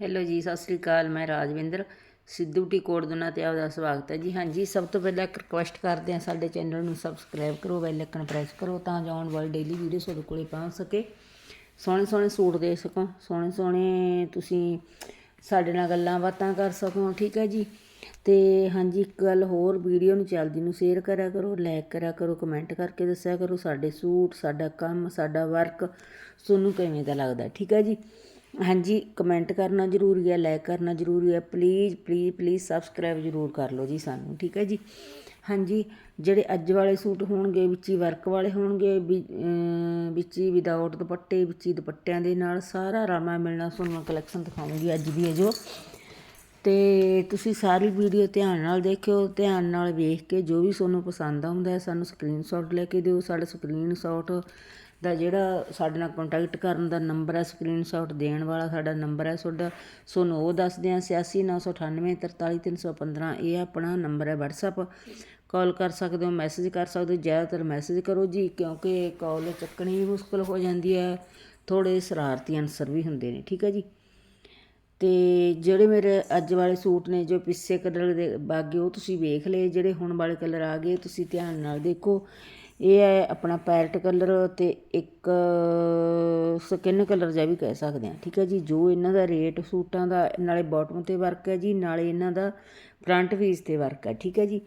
Hello ਜੀ, ਸਤਿ ਸ੍ਰੀ ਅਕਾਲ, ਮੈਂ ਰਾਜਵਿੰਦਰ। ਸਿੱਧੂ ਟੀ ਕੋਡ ਦੁਨਾ ਤੇ ਆਪਦਾ ਸਵਾਗਤ ਹੈ ਜੀ। ਹਾਂਜੀ, ਸਭ ਤੋਂ ਪਹਿਲਾਂ ਇੱਕ ਰਿਕੁਐਸਟ ਕਰਦੇ ਹਾਂ ਸਾਡੇ ਚੈਨਲ ਨੂੰ ਸਬਸਕ੍ਰਾਈਬ ਕਰੋ ਬੈਲ ਆਈਕਨ ਪ੍ਰੈਸ ਕਰੋ, ਤਾਂ ਜੋ ਆਉਣ ਵਾਲੀ ਡੇਲੀ ਵੀਡੀਓ ਤੁਹਾਡੇ ਕੋਲੇ ਪਹੁੰਚ ਸਕੇ। ਸੋਹਣੇ ਸੋਹਣੇ ਸੂਟ ਦੇ ਸਕੋ, ਸੋਹਣੇ ਸੋਹਣੇ ਤੁਸੀਂ ਸਾਡੇ ਨਾਲ ਗੱਲਾਂ ਬਾਤਾਂ ਕਰ ਸਕੋ, ਠੀਕ ਹੈ ਜੀ? ਤੇ ਹਾਂਜੀ, ਇੱਕ ਗੱਲ ਹੋਰ ਵੀਡੀਓ ਨੂੰ ਚੱਲਦੀ ਨੂੰ ਸ਼ੇਅਰ ਕਰਿਆ ਕਰੋ ਲਾਈਕ ਕਰਿਆ ਕਰੋ ਕਮੈਂਟ ਕਰਕੇ ਦੱਸਿਆ ਕਰੋ, ਸਾਡੇ ਸੂਟ, ਸਾਡਾ ਕੰਮ, ਸਾਡਾ ਵਰਕ ਤੁਹਾਨੂੰ ਕਿਵੇਂ ਦਾ ਲੱਗਦਾ, ਠੀਕ ਹੈ ਜੀ? ਹਾਂਜੀ ਕਮੈਂਟ ਕਰਨਾ ਜ਼ਰੂਰੀ ਹੈ ਲਾਈਕ ਕਰਨਾ ਜ਼ਰੂਰੀ ਹੈ ਪਲੀਜ਼ ਪਲੀਜ਼ ਪਲੀਜ਼ ਸਬਸਕ੍ਰਾਈਬ ਜ਼ਰੂਰ ਕਰ ਲਓ ਜੀ ਸਾਨੂੰ, ਠੀਕ ਹੈ ਜੀ? ਹਾਂਜੀ, ਜਿਹੜੇ ਅੱਜ ਵਾਲੇ ਸੂਟ ਹੋਣਗੇ, ਵਿੱਚ ਹੀ ਵਰਕ ਵਾਲੇ ਹੋਣਗੇ ਵਿੱਚ ਹੀ ਵਿਦਆਊਟ ਦੁਪੱਟੇ, ਵਿੱਚ ਹੀ ਦੁਪੱਟਿਆਂ ਦੇ ਨਾਲ ਸਾਰਾ ਰਾਮਾ ਮਿਲਣਾ ਤੁਹਾਨੂੰ ਕਲੈਕਸ਼ਨ ਦਿਖਾਉਂਗੀ ਅੱਜ ਦੀ ਹੈ ਜੋ। ਤੇ ਤੁਸੀਂ ਸਾਰੀ ਵੀਡੀਓ ਧਿਆਨ ਨਾਲ ਦੇਖਿਓ, ਧਿਆਨ ਨਾਲ ਵੇਖ ਕੇ ਜੋ ਵੀ ਤੁਹਾਨੂੰ ਪਸੰਦ ਆਉਂਦਾ ਹੈ, ਸਾਨੂੰ ਸਕਰੀਨਸ਼ਾਟ ਲੈ ਕੇ ਦਿਓ, ਸਾਡਾ ਸਕਰੀਨਸ਼ਾਟ ਦਾ ਜਿਹੜਾ ਸਾਡੇ ਨਾਲ ਕੰਟੈਕਟ ਕਰਨ ਦਾ ਨੰਬਰ ਹੈ ਸਕਰੀਨਸ਼ਾਟ ਦੇਣ ਵਾਲਾ ਸਾਡਾ ਨੰਬਰ ਹੈ ਤੁਹਾਡਾ, ਤੁਹਾਨੂੰ ਉਹ ਦੱਸਦੇ ਹਾਂ 8698433315 ਇਹ ਆਪਣਾ ਨੰਬਰ ਹੈ WhatsApp ਕਾਲ ਕਰ ਸਕਦੇ ਹੋ ਮੈਸੇਜ ਕਰ ਸਕਦੇ ਹੋ, ਜ਼ਿਆਦਾਤਰ ਮੈਸੇਜ ਕਰੋ ਜੀ, ਕਿਉਂਕਿ ਕਾਲ ਚੱਕਣੀ ਵੀ ਮੁਸ਼ਕਲ ਹੋ ਜਾਂਦੀ ਹੈ ਥੋੜੇ ਸ਼ਰਾਰਤੀ ਅਨਸਰ ਵੀ ਹੁੰਦੇ ਨੇ, ਠੀਕ ਹੈ ਜੀ। ਤੇ ਜਿਹੜੇ ਮੇਰੇ ਅੱਜ ਵਾਲੇ ਸੂਟ ਨੇ, ਜੋ ਪਿੱਛੇ ਕਲਰ ਦੇ ਬਾਗੇ, ਉਹ ਤੁਸੀਂ ਵੇਖ ਲਏ, ਜਿਹੜੇ ਹੁਣ ਵਾਲੇ ਕਲਰ ਆ ਗਏ, ਤੁਸੀਂ ਧਿਆਨ ਨਾਲ ਦੇਖੋ। ਇਹ ਹੈ ਆਪਣਾ ਪੈਰਟ ਕਲਰ ਅਤੇ ਇੱਕ ਸਕਿਨ ਕਲਰ ਜਿਹਾ ਵੀ ਕਹਿ ਸਕਦੇ ਹਾਂ। ਠੀਕ ਹੈ ਜੀ, ਜੋ ਇਹਨਾਂ ਦਾ ਰੇਟ ਸੂਟਾਂ ਦਾ, ਨਾਲੇ ਬਾਟਮ ਤੇ ਵਰਕ ਹੈ ਜੀ, ਨਾਲੇ ਇਹਨਾਂ ਦਾ ਫਰੰਟ ਪੀਸ ਤੇ ਵਰਕ ਹੈ। ਠੀਕ ਹੈ ਜੀ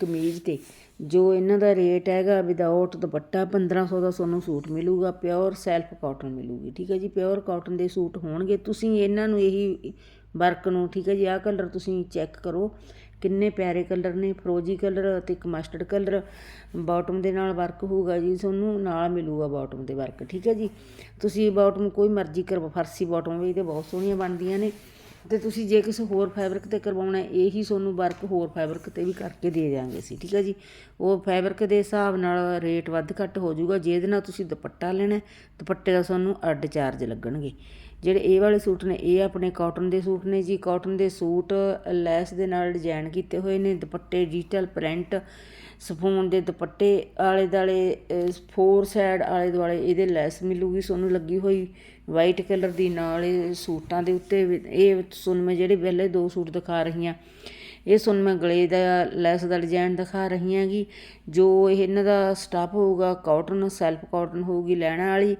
ਕਮੀਜ਼ ਤੇ। ਜੋ ਇਹਨਾਂ ਦਾ ਰੇਟ ਹੈਗਾ ਵਿਦਆਊਟ ਦੁਪੱਟਾ 1500 ਦਾ ਤੁਹਾਨੂੰ ਸੂਟ ਮਿਲੂਗਾ ਪਿਓਰ ਸੈਲਫ ਕਾਟਨ ਮਿਲੂਗੀ। ਠੀਕ ਹੈ ਜੀ ਪਿਓਰ ਕਾਟਨ ਦੇ ਸੂਟ ਹੋਣਗੇ। ਤੁਸੀਂ ਇਹਨਾਂ ਨੂੰ ਇਹੀ ਵਰਕ ਨੂੰ, ਠੀਕ ਹੈ ਜੀ? ਆਹ ਕਲਰ ਤੁਸੀਂ ਚੈੱਕ ਕਰੋ। ਕਿੰਨੇ ਪਿਆਰੇ ਕਲਰ ਨੇ, ਫਰੋਜੀ ਕਲਰ ਅਤੇ ਇੱਕ ਮਸਟਰਡ ਕਲਰ ਬਾਟਮ ਦੇ ਨਾਲ ਵਰਕ ਹੋਊਗਾ ਜੀ, ਤੁਹਾਨੂੰ ਨਾਲ ਮਿਲੂਗਾ ਬਾਟਮ ਦੇ ਵਰਕ ਠੀਕ ਹੈ ਜੀ? ਤੁਸੀਂ ਬਾਟਮ ਕੋਈ ਮਰਜ਼ੀ ਕਰਵਾ, ਫਰਸੀ ਬਾਟਮ ਵੀ ਤੇ ਬਹੁਤ ਸੋਹਣੀਆਂ ਬਣਦੀਆਂ ਨੇ। ਤੇ ਤੁਸੀਂ ਜੇ ਕਿਸੇ ਹੋਰ ਫੈਬਰਿਕ ਤੇ ਕਰਵਾਉਣਾ, ਇਹੀ ਤੁਹਾਨੂੰ ਵਰਕ ਹੋਰ ਫੈਬਰਿਕ ਤੇ ਵੀ ਕਰਕੇ ਦੇ ਦਿਆਂਗੇ ਅਸੀਂ, ਠੀਕ ਹੈ ਜੀ? ਉਹ ਫੈਬਰਿਕ ਦੇ ਹਿਸਾਬ ਨਾਲ ਰੇਟ ਵੱਧ ਘੱਟ ਹੋ ਜਾਊਗਾ ਜੇ ਇਹਦੇ ਨਾਲ ਤੁਸੀਂ ਦੁਪੱਟਾ ਲੈਣਾ, ਦੁਪੱਟੇ ਦਾ ਤੁਹਾਨੂੰ ਅੱਡ ਚਾਰਜ ਲੱਗਣਗੇ। ਜਿਹੜੇ ਇਹ ਵਾਲੇ ਸੂਟ ਨੇ, ਇਹ ਆਪਣੇ ਕਾਟਨ ਦੇ ਸੂਟ ਨੇ ਜੀ। ਕਾਟਨ ਦੇ ਸੂਟ, ਲੈਸ ਦੇ ਨਾਲ ਡਿਜ਼ਾਈਨ ਕੀਤੇ ਹੋਏ ਨੇ। ਦੁਪੱਟੇ ਡਿਜੀਟਲ ਪ੍ਰਿੰਟ ਸਫੂਨ ਦੇ ਦੁਪੱਟੇ ਆਲੇ ਦਾਲੇ ਫੋਰ ਸਾਈਡ ਆਲੇ ਦੁਆਲੇ ਇਹਦੇ ਲੈਸ ਮਿਲੂਗੀ ਤੁਹਾਨੂੰ ਲੱਗੀ ਹੋਈ। ਵਾਈਟ ਕਲਰ ਦੀ ਨਾਲ ਇਹ ਸੂਟਾਂ ਦੇ ਉੱਤੇ ਵੀ- ਇਹ ਤੁਹਾਨੂੰ ਮੈਂ ਜਿਹੜੇ ਪਹਿਲੇ ਦੋ ਸੂਟ ਦਿਖਾ ਰਹੀ ਹਾਂ। ਇਹ ਤੁਹਾਨੂੰ ਮੈਂ ਗਲੇ ਦਾ ਲੈਸ ਦਾ ਡਿਜ਼ਾਈਨ ਦਿਖਾ ਰਹੀ ਹਾਂਗੀ ਜੋ ਇਹਨਾਂ ਦਾ ਸਟਾਫ ਹੋਊਗਾ ਕਾਟਨ ਸੈਲਫ ਕਾਟਨ ਹੋਊਗੀ ਲੈਣਾ ਵਾਲੀ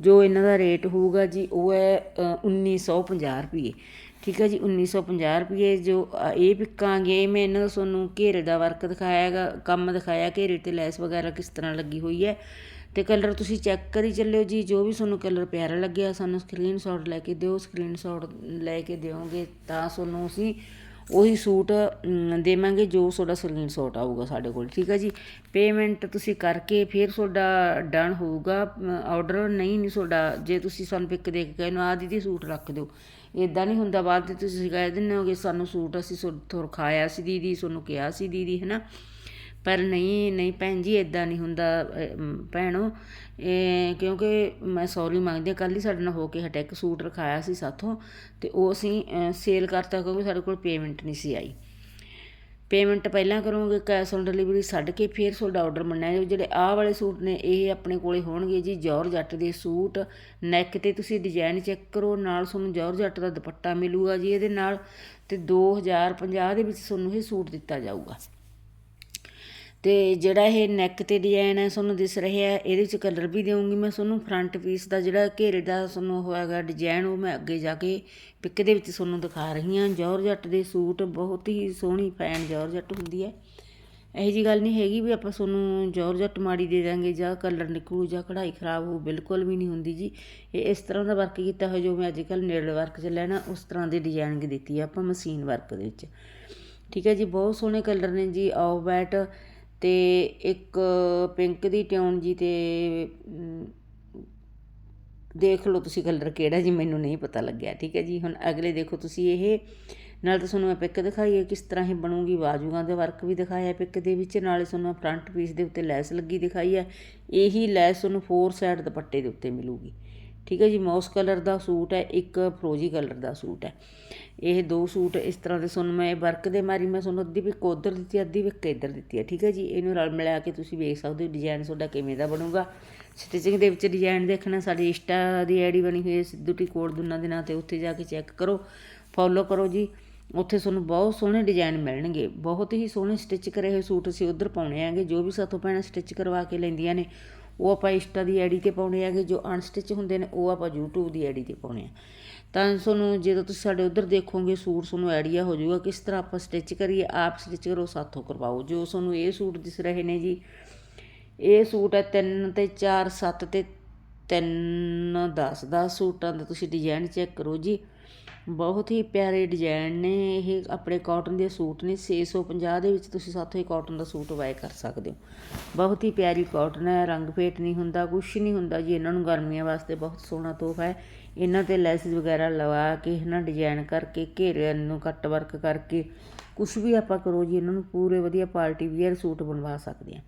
ਜੋ ਇਹਨਾਂ ਦਾ ਰੇਟ ਹੋਊਗਾ ਜੀ ਉਹ ਹੈ ਅ, 1950 ਰੁਪਏ ਠੀਕ ਹੈ ਜੀ 1950 ਰੁਪਏ ਜੋ ਇਹ ਪਿੱਕਾਂਗੇ ਮੈਂ ਇਹਨਾਂ ਦਾ ਤੁਹਾਨੂੰ ਘੇਰੇ ਦਾ ਵਰਕ ਦਿਖਾਇਆ ਹੈਗਾ ਕੰਮ ਦਿਖਾਇਆ ਘੇਰੇ ਤੇ ਲੈਸ ਵਗੈਰਾ ਕਿਸ ਤਰ੍ਹਾਂ ਲੱਗੀ ਹੋਈ ਹੈ। ਤੇ ਕਲਰ ਤੁਸੀਂ ਚੈੱਕ ਕਰੀ ਚੱਲਿਓ ਜੀ ਜੋ ਵੀ ਤੁਹਾਨੂੰ ਕਲਰ ਪਿਆਰਾ ਲੱਗਿਆ ਸਾਨੂੰ ਸਕਰੀਨਸ਼ਾਟ ਲੈ ਕੇ ਦਿਓ ਸਕਰੀਨਸ਼ਾਟ ਲੈ ਕੇ ਦਿਓਗੇ ਤਾਂ ਤੁਹਾਨੂੰ ਅਸੀਂ ਉਹੀ ਸੂਟ ਦੇਵਾਂਗੇ ਜੋ ਤੁਹਾਡਾ ਸਕਰੀਨਸ਼ਾਟ ਆਊਗਾ ਸਾਡੇ ਕੋਲ, ਠੀਕ ਹੈ ਜੀ? ਪੇਮੈਂਟ ਤੁਸੀਂ ਕਰਕੇ ਫਿਰ ਤੁਹਾਡਾ ਡਨ ਹੋਊਗਾ ਆਰਡਰ ਨਹੀਂ ਨਹੀਂ ਤੁਹਾਡਾ, ਜੇ ਤੁਸੀਂ ਸਾਨੂੰ ਪਿਕ ਦੇ ਕੇ ਕਹਿੰਦੇ ਆ ਦੀਦੀ ਸੂਟ ਰੱਖ ਦਿਓ। ਇਦਾਂ ਨਹੀਂ ਹੁੰਦਾ, ਬਾਅਦ 'ਤੇ ਤੁਸੀਂ ਕਹਿ ਦਿੰਦੇ ਹੋਗੇ ਸਾਨੂੰ ਸੂਟ ਅਸੀਂ ਤੁਹਾਡੇ ਰਖਾਇਆ ਸੀ ਦੀਦੀ, ਤੁਹਾਨੂੰ ਕਿਹਾ ਸੀ ਦੀਦੀ ਹੈ ਨਾ ਪਰ ਨਹੀਂ ਨਹੀਂ ਭੈਣ ਜੀ ਇੱਦਾਂ ਨਹੀਂ ਹੁੰਦਾ ਅਹ, ਭੈਣੋ। ਕਿਉਂਕਿ ਮੈਂ ਸੌਰੀ ਮੰਗਦੀ ਹਾਂ ਕੱਲ੍ਹ ਹੀ ਸਾਡੇ ਨਾਲ ਹੋ ਕੇ ਹਟਿਆ ਇੱਕ ਸੂਟ ਰਖਾਇਆ ਸੀ ਸਾਥੋਂ ਅਤੇ ਉਹ ਅਸੀਂ ਸੇਲ ਕਰਤਾ ਕਿਉਂਕਿ ਸਾਡੇ ਕੋਲ ਪੇਮੈਂਟ ਨਹੀਂ ਸੀ ਆਈ। ਪੇਮੈਂਟ ਪਹਿਲਾਂ ਕਰੋਗੇ ਕੈਸ਼ ਔਨ ਡਿਲੀਵਰੀ ਛੱਡ ਕੇ ਫਿਰ ਤੁਹਾਡਾ ਆਰਡਰ ਮੰਨਿਆ ਜਾਊ। ਜਿਹੜੇ ਆਹ ਵਾਲੇ ਸੂਟ ਨੇ ਇਹ ਆਪਣੇ ਕੋਲੇ ਹੋਣਗੇ ਜੀ ਜੌਰ ਜੱਟ ਦੇ ਸੂਟ। ਨੈਕ ਤੇ ਤੁਸੀਂ ਡਿਜ਼ਾਈਨ ਚੈੱਕ ਕਰੋ ਨਾਲ ਤੁਹਾਨੂੰ ਜੌਰ ਜੱਟ ਦਾ ਦੁਪੱਟਾ ਮਿਲੂਗਾ ਜੀ ਇਹਦੇ ਨਾਲ ਤੇ 2050 ਦੇ ਵਿੱਚ ਤੁਹਾਨੂੰ ਇਹ ਸੂਟ ਦਿੱਤਾ ਜਾਊਗਾ। ਅਤੇ ਜਿਹੜਾ ਇਹ ਨੈਕ ਤੇ ਡਿਜ਼ਾਇਨ ਹੈ, ਤੁਹਾਨੂੰ ਦਿਸ ਰਿਹਾ ਇਹਦੇ ਵਿੱਚ ਕਲਰ ਵੀ ਦੇਵਾਂਗੀ ਮੈਂ ਤੁਹਾਨੂੰ ਫਰੰਟ ਪੀਸ ਦਾ ਜਿਹੜਾ ਘੇਰੇ ਦਾ ਤੁਹਾਨੂੰ ਹੋਏਗਾ ਡਿਜ਼ਾਇਨ ਉਹ ਮੈਂ ਅੱਗੇ ਜਾ ਕੇ ਪਿੱਕ ਦੇ ਵਿੱਚ ਤੁਹਾਨੂੰ ਦਿਖਾ ਰਹੀ ਹਾਂ। ਜੌਰਜੱਟ ਦੇ ਸੂਟ ਬਹੁਤ ਹੀ ਸੋਹਣੀ ਫੈਨ ਜੌਰਜੱਟ ਹੁੰਦੀ ਹੈ। ਇਹੋ ਜੀ ਗੱਲ ਨਹੀਂ ਹੈਗੀ ਵੀ ਆਪਾਂ ਤੁਹਾਨੂੰ ਜੌਰਜੱਟ ਮਾੜੀ ਦੇ ਦਾਂਗੇ ਜਾਂ ਕਲਰ ਨਿਕਲੂ ਜਾਂ ਕਢਾਈ ਖਰਾਬ ਹੋ ਬਿਲਕੁਲ ਵੀ ਨਹੀਂ ਹੁੰਦੀ ਜੀ। ਇਹ ਇਸ ਤਰ੍ਹਾਂ ਦਾ ਵਰਕ ਕੀਤਾ ਹੋਇਆ ਜੋ ਮੈਂ ਅੱਜ ਕੱਲ੍ਹ ਨੇੜਲ ਵਰਕ ਚੱਲਿਆ ਨਾ ਉਸ ਤਰ੍ਹਾਂ ਦੀ ਡਿਜ਼ਾਈਨਿੰਗ ਦਿੱਤੀ ਆ ਆਪਾਂ ਮਸ਼ੀਨ ਵਰਕ ਦੇ ਵਿੱਚ। ਠੀਕ ਹੈ ਜੀ, ਬਹੁਤ ਸੋਹਣੇ ਕਲਰ ਨੇ ਜੀ ਆਫ ਵਾਈਟ ਅਤੇ ਇੱਕ ਪਿੰਕ ਦੀ ਟਿਊਨ ਜੀ ਅਤੇ ਦੇਖ ਲਓ ਤੁਸੀਂ ਕਲਰ ਕਿਹੜਾ ਜੀ, ਮੈਨੂੰ ਨਹੀਂ ਪਤਾ ਲੱਗਿਆ, ਠੀਕ ਹੈ ਜੀ? ਹੁਣ ਅਗਲੇ ਦੇਖੋ ਤੁਸੀਂ ਇਹ, ਨਾਲ ਤਾਂ ਤੁਹਾਨੂੰ ਮੈਂ ਪਿੱਕ ਦਿਖਾਈ ਹੈ ਕਿਸ ਤਰ੍ਹਾਂ ਇਹ ਬਣੂਗੀ, ਬਾਜੂਆਂ ਦੇ ਵਰਕ ਵੀ ਦਿਖਾਇਆ ਪਿੱਕ ਦੇ ਵਿੱਚ, ਨਾਲੇ ਤੁਹਾਨੂੰ ਫਰੰਟ ਪੀਸ ਦੇ ਉੱਤੇ ਲੈਸ ਲੱਗੀ ਦਿਖਾਈ ਹੈ, ਇਹੀ ਲੈਸ ਤੁਹਾਨੂੰ ਫੋਰ ਸਾਈਡ ਦੁਪੱਟੇ ਦੇ ਉੱਤੇ ਮਿਲੂਗੀ। ਠੀਕ ਹੈ ਜੀ, ਮੌਸ ਕਲਰ ਦਾ ਸੂਟ ਹੈ, ਇੱਕ ਫਰੋਜੀ ਕਲਰ ਦਾ ਸੂਟ ਹੈ। ਇਹ ਦੋ ਸੂਟ ਇਸ ਤਰ੍ਹਾਂ ਦੇ ਸੁਣ ਮੈਂ ਵਰਕ ਦੇ ਮਾਰੀ, ਮੈਂ ਤੁਹਾਨੂੰ ਅੱਧੀ ਪਿਕ ਉੱਧਰ ਦਿੱਤੀ, ਅੱਧੀ ਪਿਕ ਇੱਧਰ ਦਿੱਤੀ ਹੈ। ਠੀਕ ਹੈ ਜੀ, ਇਹਨੂੰ ਰਲ ਮਿਲਾ ਕੇ ਤੁਸੀਂ ਵੇਖ ਸਕਦੇ ਹੋ ਡਿਜ਼ਾਈਨ ਤੁਹਾਡਾ ਕਿਵੇਂ ਦਾ ਬਣੂਗਾ। ਸਟਿਚਿੰਗ ਦੇ ਵਿੱਚ ਡਿਜ਼ਾਈਨ ਦੇਖਣਾ, ਸਾਡੀ ਇੰਸਟਾ ਦੀ ਆਈਡੀ ਬਣੀ ਹੋਈ ਹੈ, ਸਿੱਧੂ ਟੀ ਕੋਡ ਦੁਨਾ ਦੇ ਨਾਂ ਤੇ, ਉੱਥੇ ਜਾ ਕੇ ਚੈੱਕ ਕਰੋ ਫੋਲੋ ਕਰੋ ਜੀ। ਉੱਥੇ ਤੁਹਾਨੂੰ ਬਹੁਤ ਸੋਹਣੇ ਡਿਜ਼ਾਈਨ ਮਿਲਣਗੇ, ਬਹੁਤ ਹੀ ਸੋਹਣੇ ਸਟਿਚ ਕਰੇ ਹੋਏ ਸੂਟ ਅਸੀਂ ਉਧਰ ਪਾਉਣੇ ਆਂਗੇ ਜੋ ਵੀ ਸਾਥੋਂ ਭੈਣਾਂ ਸਟਿਚ ਕਰਵਾ ਕੇ ਲੈਂਦੀਆਂ ਨੇ ਉਹ ਆਪਾਂ ਇੰਸਟਾ ਦੀ ਆਈਡੀ ਤੇ ਪਾਉਣੇ ਆਂਗੇ ਜੋ ਅਨਸਟਿਚ ਹੁੰਦੇ ਨੇ, ਉਹ ਆਪਾਂ YouTube ਦੀ ਆਈਡੀ ਤੇ ਪਾਉਣੇ ਆ। ਤਾਂ ਤੁਹਾਨੂੰ ਜਦੋਂ ਤੁਸੀਂ ਸਾਡੇ ਉਧਰ ਦੇਖੋਗੇ, ਸੂਟ ਤੁਹਾਨੂੰ ਆਈਡੀਆ ਹੋ ਜਾਊਗਾ ਕਿਸ ਤਰ੍ਹਾਂ ਆਪਾਂ ਸਟਿਚ ਕਰੀਏ, ਆਪ ਸਟਿਚ ਕਰੋ, ਸਾਥੋਂ ਕਰਵਾਓ। ਜੋ ਤੁਹਾਨੂੰ ਇਹ ਸੂਟ ਦਿਸ ਰਹੇ ਨੇ ਜੀ, ਇਹ ਸੂਟ ਹੈ 3 ਤੇ 4 7 ਤੇ 3 10 10 ਸੂਟਾਂ ਦਾ ਤੁਸੀਂ ਡਿਜ਼ਾਈਨ ਚੈੱਕ ਕਰੋ ਜੀ। ਬਹੁਤ ਹੀ ਪਿਆਰੇ ਡਿਜ਼ਾਈਨ ਨੇ, ਇਹ ਆਪਣੇ ਕਾਟਨ ਦੇ ਸੂਟ ਨੇ 650 ਦੇ ਵਿੱਚ ਤੁਸੀਂ ਸਾਥੋਂ ਇਹ ਕਾਟਨ ਦਾ ਸੂਟ ਬਾਏ ਕਰ ਸਕਦੇ ਹੋ। ਬਹੁਤ ਹੀ ਪਿਆਰੀ ਕਾਟਨ ਹੈ, ਰੰਗ ਫੇਟ ਨਹੀਂ ਹੁੰਦਾ ਕੁਝ ਨਹੀਂ ਹੁੰਦਾ ਜੀ, ਇਹਨਾਂ ਨੂੰ ਗਰਮੀਆਂ ਵਾਸਤੇ ਬਹੁਤ ਸੋਹਣਾ ਤੋਹਫਾ ਹੈ। ਇਹਨਾਂ ਤੇ ਲੈਸਿਸ ਵਗੈਰਾ ਲਵਾ ਕੇ, ਇਹਨਾਂ ਡਿਜ਼ਾਈਨ ਕਰਕੇ ਘੇਰੇ ਨੂੰ ਕੱਟ ਵਰਕ ਕਰਕੇ ਕੁਝ ਵੀ ਆਪਾਂ ਕਰੋ ਜੀ, ਇਹਨਾਂ ਨੂੰ ਪੂਰੇ ਵਧੀਆ ਪਾਰਟੀ ਵੀਅਰ ਸੂਟ ਬਣਵਾ ਸਕਦੇ ਆ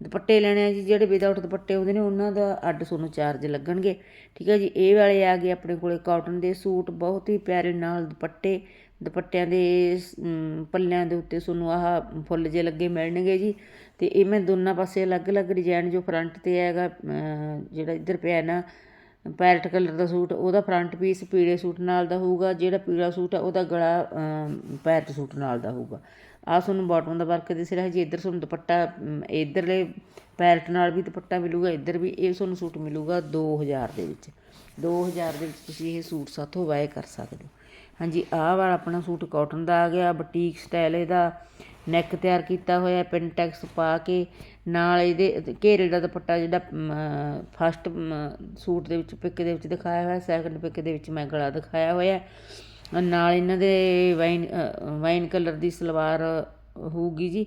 ਦੁਪੱਟੇ ਲੈਣੇ ਆ ਜੀ, ਜਿਹੜੇ ਵਿਦਆਊਟ ਦੁਪੱਟੇ ਹੁੰਦੇ ਨੇ, ਉਹਨਾਂ ਦਾ ਅੱਡ ਤੁਹਾਨੂੰ ਚਾਰਜ ਲੱਗਣਗੇ। ਠੀਕ ਹੈ ਜੀ, ਇਹ ਵਾਲੇ ਆ ਗਏ ਆਪਣੇ ਕੋਲੇ ਕਾਟਨ ਦੇ ਸੂਟ, ਬਹੁਤ ਹੀ ਪਿਆਰੇ ਨਾਲ ਦੁਪੱਟੇ। ਦੁਪੱਟਿਆਂ ਦੇ ਪੱਲਿਆਂ ਦੇ ਉੱਤੇ ਤੁਹਾਨੂੰ ਆਹ ਫੁੱਲ ਜੇ ਲੱਗੇ ਮਿਲਣਗੇ ਜੀ। ਤੇ ਇਹ ਮੈਂ ਦੋਨਾਂ ਪਾਸੇ ਅਲੱਗ-ਅਲੱਗ ਡਿਜ਼ਾਈਨ ਜੋ ਫਰੰਟ ਤੇ ਹੈਗਾ ਜਿਹੜਾ ਇੱਧਰ ਪਿਆ ਨਾ, ਪੈਰਟ ਕਲਰ ਦਾ ਸੂਟ, ਉਹਦਾ ਫਰੰਟ ਪੀਸ ਪੀਲੇ ਸੂਟ ਨਾਲ ਦਾ ਹੋਊਗਾ, ਜਿਹੜਾ ਪੀਲਾ ਸੂਟ ਆ, ਉਹਦਾ ਗਲਾ ਪੈਰਟ ਸੂਟ ਨਾਲ ਦਾ ਹੋਊਗਾ। ਆ ਤੁਹਾਨੂੰ ਬਾਟਮ ਦਾ ਵਰਕ ਦਿਸ ਰਿਹਾ, ਜੀ ਇੱਧਰ ਤੁਹਾਨੂੰ ਦੁਪੱਟਾ ਇੱਧਰਲੇ ਪੈਰਟ ਨਾਲ ਵੀ ਦੁਪੱਟਾ ਮਿਲੂਗਾ, ਇੱਧਰ ਵੀ ਇਹ ਤੁਹਾਨੂੰ ਸੂਟ ਮਿਲੂਗਾ 2000 ਦੇ ਵਿੱਚ। 2000 ਦੇ ਵਿੱਚ ਤੁਸੀਂ ਇਹ ਸੂਟ ਸਾਥੋਂ ਬਾਏ ਕਰ ਸਕਦੇ ਹੋ। ਹਾਂਜੀ, ਆਹ ਵਾਲਾ ਆਪਣਾ ਸੂਟ ਕਾਟਨ ਦਾ ਆ ਗਿਆ ਬਟੀਕ ਸਟਾਈਲ ਇਹਦਾ ਨੈਕ ਤਿਆਰ ਕੀਤਾ ਹੋਇਆ ਪਿੰਟੈਕਸ ਪਾ ਕੇ, ਨਾਲ ਇਹਦੇ, ਘੇਰੇ ਦਾ ਦੁਪੱਟਾ ਜਿਹੜਾ ਫਸਟ ਸੂਟ ਦੇ ਵਿੱਚ ਪਿਕ ਦੇ ਵਿੱਚ ਦਿਖਾਇਆ ਹੋਇਆ ਸੈਕੰਡ ਪਿਕ ਦੇ ਵਿੱਚ ਮੈਂ ਗਲਾ ਦਿਖਾਇਆ ਹੋਇਆ। ਨਾਲ ਇਹਨਾਂ ਦੇ ਵਾਈਨ ਵਾਈਨ ਕਲਰ ਦੀ ਸਲਵਾਰ ਹੋਊਗੀ ਜੀ।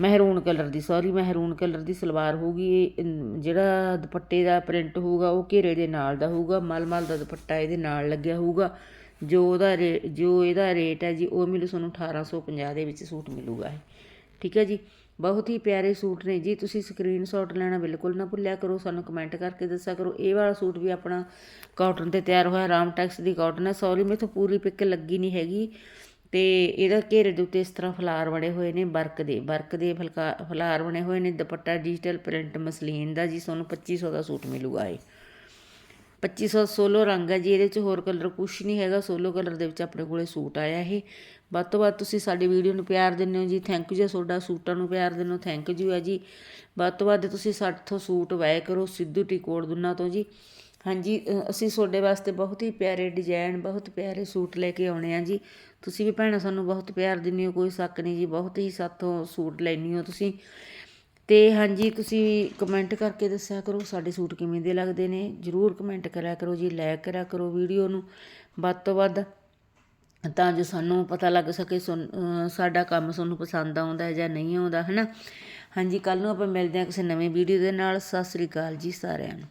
ਮਹਿਰੂਨ ਕਲਰ ਦੀ ਸੌਰੀ ਮਹਿਰੂਨ ਕਲਰ ਦੀ ਸਲਵਾਰ ਹੋਊਗੀ। ਜਿਹੜਾ ਦੁਪੱਟੇ ਦਾ ਪ੍ਰਿੰਟ ਹੋਊਗਾ, ਉਹ ਘੇਰੇ ਦੇ ਨਾਲ ਦਾ ਹੋਊਗਾ। ਮਲਮਲ ਦਾ ਦੁਪੱਟਾ ਇਹਦੇ ਨਾਲ ਲੱਗਿਆ ਹੋਊਗਾ। ਜੋ ਉਹਦਾ ਰੇ, ਜੋ ਇਹਦਾ ਰੇਟ ਹੈ ਜੀ, ਉਹ ਮਿਲੂ ਤੁਹਾਨੂੰ 1850 ਦੇ ਵਿੱਚ ਸੂਟ ਮਿਲੂਗਾ ਇਹ। ਠੀਕ ਹੈ ਜੀ? ਬਹੁਤ ਹੀ ਪਿਆਰੇ ਸੂਟ ਨੇ ਜੀ, ਤੁਸੀਂ ਸਕਰੀਨਸ਼ਾਟ ਲੈਣਾ ਬਿਲਕੁਲ ਨਾ ਭੁੱਲਿਆ ਕਰੋ, ਸਾਨੂੰ ਕਮੈਂਟ ਕਰਕੇ ਦੱਸਿਆ ਕਰੋ। ਇਹ ਵਾਲਾ ਸੂਟ ਵੀ ਆਪਣਾ ਕਾਟਨ ਤੇ ਤਿਆਰ ਹੋਇਆ ਰਾਮਟੈਕਸ ਦੀ ਕਾਟਨ ਹੈ ਸੌਰੀ ਮੇਥੋਂ ਪੂਰੀ ਪਿਕ ਲੱਗੀ ਨਹੀਂ ਹੈਗੀ। ਤੇ ਇਹਦਾ ਘੇਰੇ ਦੇ ਉੱਤੇ ਇਸ ਤਰ੍ਹਾਂ ਫਲਾਰ ਬਣੇ ਹੋਏ ਨੇ, ਵਰਕ ਦੇ ਵਰਕ ਦੇ ਫਲਕਾ, ਫਲਾਰ ਬਣੇ ਹੋਏ ਨੇ। ਦੁਪੱਟਾ ਡਿਜੀਟਲ ਪ੍ਰਿੰਟ ਮਸਲੀਨ ਦਾ ਜੀ, ਤੁਹਾਨੂੰ 2500 ਦਾ ਸੂਟ ਮਿਲੂਗਾ ਇਹ। 2500 ਸੋਲੋ ਰੰਗ ਹੈ ਜੀ, ਇਹਦੇ ਵਿੱਚ ਹੋਰ ਕਲਰ ਕੁਝ ਨਹੀਂ ਹੈਗਾ ਸੋਲੋ ਕਲਰ ਦੇ ਵਿੱਚ ਆਪਣੇ ਕੋਲੇ ਸੂਟ ਆਇਆ ਇਹ। ਵੱਧ ਤੋਂ ਵੱਧ ਤੁਸੀਂ ਸਾਡੀ ਵੀਡੀਓ ਨੂੰ ਪਿਆਰ ਦਿੰਦੇ ਹੋ ਜੀ ਥੈਂਕ ਯੂ ਜੀ, ਤੁਹਾਡਾ ਸੂਟਾਂ ਨੂੰ ਪਿਆਰ ਦਿੰਦੇ ਹੋ ਥੈਂਕ ਯੂ ਹੈ ਜੀ। ਵੱਧ ਤੋਂ ਵੱਧ ਤੁਸੀਂ ਸਾਡੇ ਤੋਂ ਸੂਟ ਵਾਏ ਕਰੋ, ਸਿੱਧੂ ਟੀ ਕੋਡ ਦੁਨਾ ਤੋਂ ਜੀ। ਹਾਂਜੀ ਅਸੀਂ ਤੁਹਾਡੇ ਵਾਸਤੇ ਬਹੁਤ ਹੀ ਪਿਆਰੇ ਡਿਜ਼ਾਈਨ ਬਹੁਤ ਪਿਆਰੇ ਸੂਟ ਲੈ ਕੇ ਆਉਣੇ ਆ ਜੀ। ਤੁਸੀਂ ਵੀ ਭੈਣਾਂ ਸਾਨੂੰ ਬਹੁਤ ਪਿਆਰ ਦਿੰਦੇ ਹੋ, ਕੋਈ ਸ਼ੱਕ ਨਹੀਂ ਜੀ, ਬਹੁਤ ਹੀ ਸਾਥੋਂ ਸੂਟ ਲੈਣੀ ਹੋ ਤੁਸੀਂ। ਅਤੇ ਹਾਂਜੀ, ਤੁਸੀਂ ਕਮੈਂਟ ਕਰਕੇ ਦੱਸਿਆ ਕਰੋ ਸਾਡੇ ਸੂਟ ਕਿਵੇਂ ਦੇ ਲੱਗਦੇ ਨੇ। ਜਰੂਰ ਕਮੈਂਟ ਕਰਿਆ ਕਰੋ ਜੀ ਲਾਈਕ ਕਰਿਆ ਕਰੋ ਵੀਡੀਓ ਨੂੰ। ਵੱਧ ਤੋਂ ਵੱਧ ਤਾਂ ਜੋ ਸਾਨੂੰ ਪਤਾ ਲੱਗ ਸਕੇ ਸੁਣ- ਸਾਡਾ ਕੰਮ ਤੁਹਾਨੂੰ ਪਸੰਦ ਆਉਂਦਾ ਹੈ ਜਾਂ ਨਹੀਂ ਆਉਂਦਾ ਹੈ ਨਾ ਹਾਂਜੀ ਕੱਲ ਨੂੰ ਆਪਾਂ ਮਿਲਦੇ ਹਾਂ ਕਿਸੇ ਨਵੇਂ ਵੀਡੀਓ ਦੇ ਨਾਲ। ਸਤਿ ਸ੍ਰੀ ਅਕਾਲ ਜੀ ਸਾਰਿਆਂ ਨੂੰ।